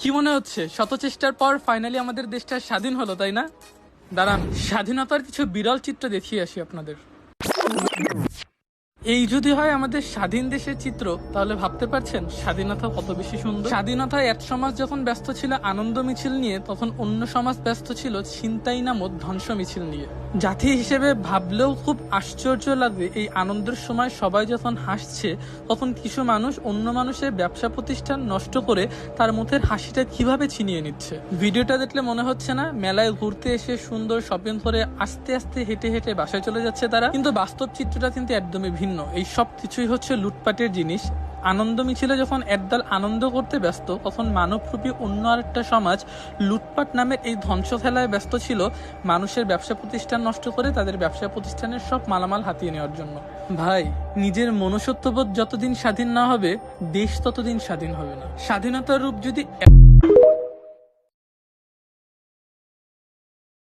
কি মনে হচ্ছে? শত চেষ্টার পর ফাইনালি আমাদের দেশটা স্বাধীন হলো, তাই না? দাঁড়ান, স্বাধীনতার কিছু বিরল চিত্র দেখিয়ে আসি আপনাদের। এই যদি হয় আমাদের স্বাধীন দেশের চিত্র, তাহলে ভাবতে পারছেন স্বাধীনতা কত বেশি সুন্দর? স্বাধীনতায় এক সমাজ যখন ব্যস্ত ছিল আনন্দ মিছিল নিয়ে, তখন অন্য সমাজ ব্যস্ত ছিল ছিনতাই নামক ধ্বংস মিছিল নিয়ে। জাতি হিসেবে ভাবলেও খুব আশ্চর্য লাগবে এই আনন্দের সময় সবাই যখন হাসছে, তখন কিছু মানুষ অন্য মানুষের ব্যবসা প্রতিষ্ঠান নষ্ট করে তার মুখের হাসিটা কীভাবে ছিনিয়ে নিচ্ছে? ভিডিওটা দেখলে মনে হচ্ছে না, মেলায় ঘুরতে এসে সুন্দর শপিং করে আস্তে আস্তে হেঁটে হেঁটে বাসায় চলে যাচ্ছে তারা? কিন্তু বাস্তব চিত্রটা কিন্তু একদমই ভিন্ন। এই সব কিছুই হচ্ছে লুটপাটের জিনিস। আনন্দ মিছিলে যখন একদল আনন্দ করতে ব্যস্ত, তখন মানবরূপী অন্য আরেকটা সমাজ লুটপাট নামের এই ধ্বংস খেলায় ব্যস্ত ছিল। মানুষের ব্যবসা প্রতিষ্ঠান নষ্ট করে তাদের ব্যবসা প্রতিষ্ঠানের সব মালামাল হাতিয়ে নেওয়ার জন্য। ভাই, নিজের মনুষ্যত্ববোধ যতদিন স্বাধীন না হবে, দেশ ততদিন স্বাধীন হবে না। স্বাধীনতার রূপ যদি